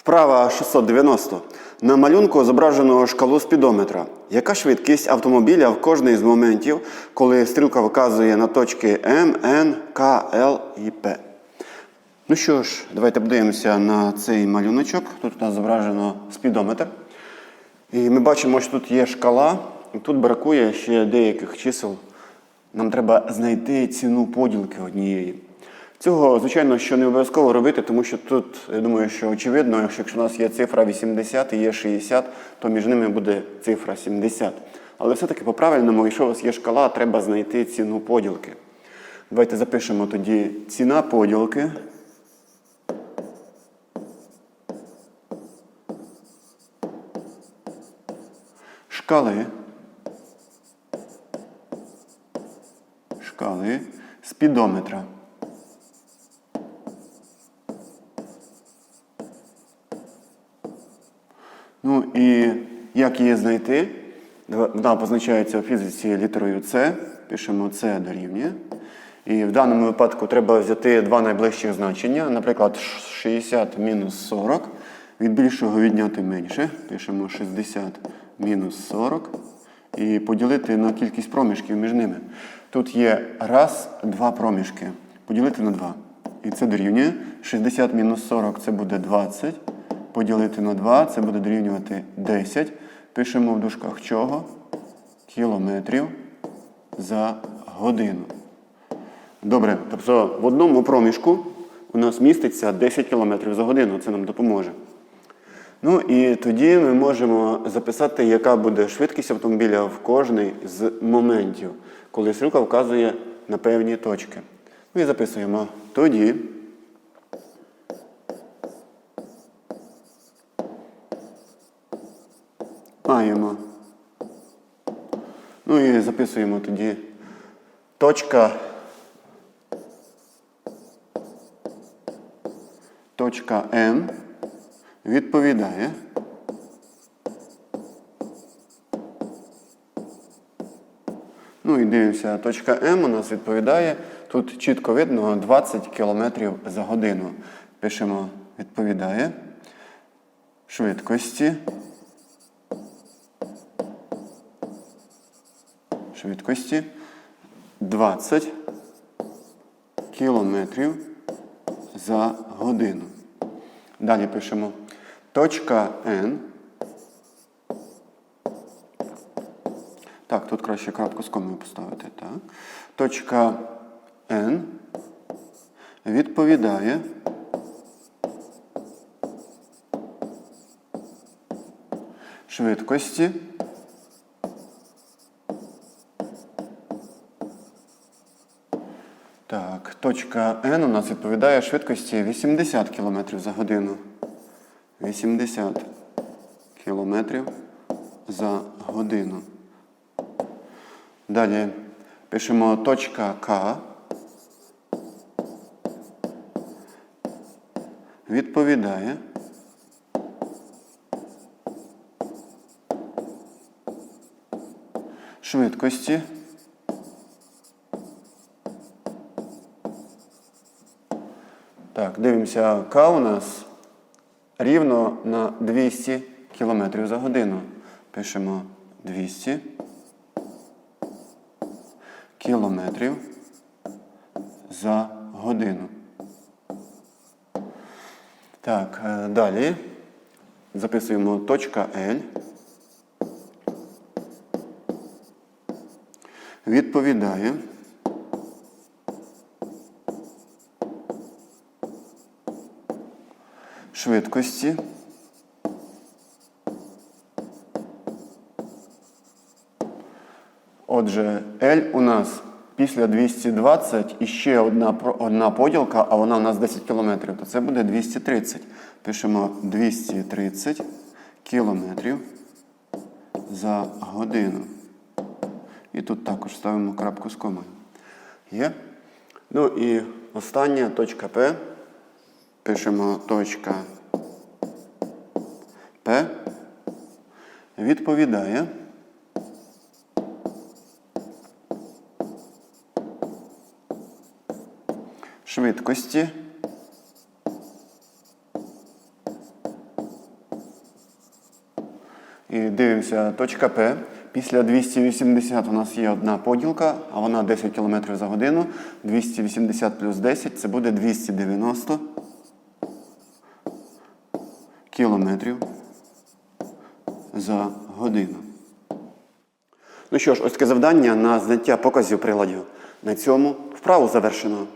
Вправа 690. На малюнку зображено шкалу спідометра. Яка швидкість автомобіля в кожний з моментів, коли стрілка вказує на точки М, Н, К, Л і П? Ну що ж, давайте подивимося на цей малюночок. Тут у нас зображено спідометр. І ми бачимо, що тут є шкала, і тут бракує ще деяких чисел. Нам треба знайти ціну поділки однієї. Цього, звичайно, що не обов'язково робити, тому що тут, я думаю, що очевидно, якщо у нас є цифра 80 і є 60, то між ними буде цифра 70. Але все-таки по-правильному, якщо у вас є шкала, треба знайти ціну поділки. Давайте запишемо тоді ціна поділки. Шкали. Шкали спідометра. Ну і як її знайти? Вона позначається у фізиці літерою С. Пишемо С дорівнює. І в даному випадку треба взяти два найближчих значення. Наприклад, 60 мінус 40. Від більшого відняти менше. Пишемо 60 мінус 40. І поділити на кількість проміжків між ними. Тут є раз, два проміжки. Поділити на 2. І це дорівнює. 60 мінус 40 це буде 20 поділити на 2, це буде дорівнювати 10. Пишемо в дужках чого? Кілометрів за годину. Добре, тобто в одному проміжку у нас міститься 10 км за годину, це нам допоможе. Ну і тоді ми можемо записати, яка буде швидкість автомобіля в кожний з моментів, коли стрілка вказує на певні точки. Ну і записуємо тоді. Маємо. Ну і записуємо тоді точка. Точка М відповідає. Ну і дивимося, точка М у нас відповідає. Тут чітко видно 20 км за годину. Пишемо відповідає. Швидкості. Швидкості 20 кілометрів за годину. Далі пишемо точка N. Так, тут краще крапку з комою поставити. Так. Точка N відповідає швидкості Так, точка N у нас відповідає швидкості 80 км за годину. 80 км за годину. Далі пишемо точка К. Відповідає. Швидкості. Так, дивимося, К у нас рівно на 200 км за годину. Пишемо 200 кілометрів за годину. Так, е, далі записуємо точка L. Відповідає. Швидкості. Отже, L у нас після 220 і ще одна, одна поділка, а вона у нас 10 км, то це буде 230. Пишемо 230 кілометрів за годину. І тут також ставимо крапку з комою. Є? Ну і остання точка P. Пишемо точка П. Відповідає. Швидкості І дивимося, точка П. Після 280 у нас є одна поділка, а вона 10 км за годину. 280 плюс 10 це буде 290 кілометрів за годину. Ну що ж, ось таке завдання на зняття показів приладів. На цьому вправу завершено.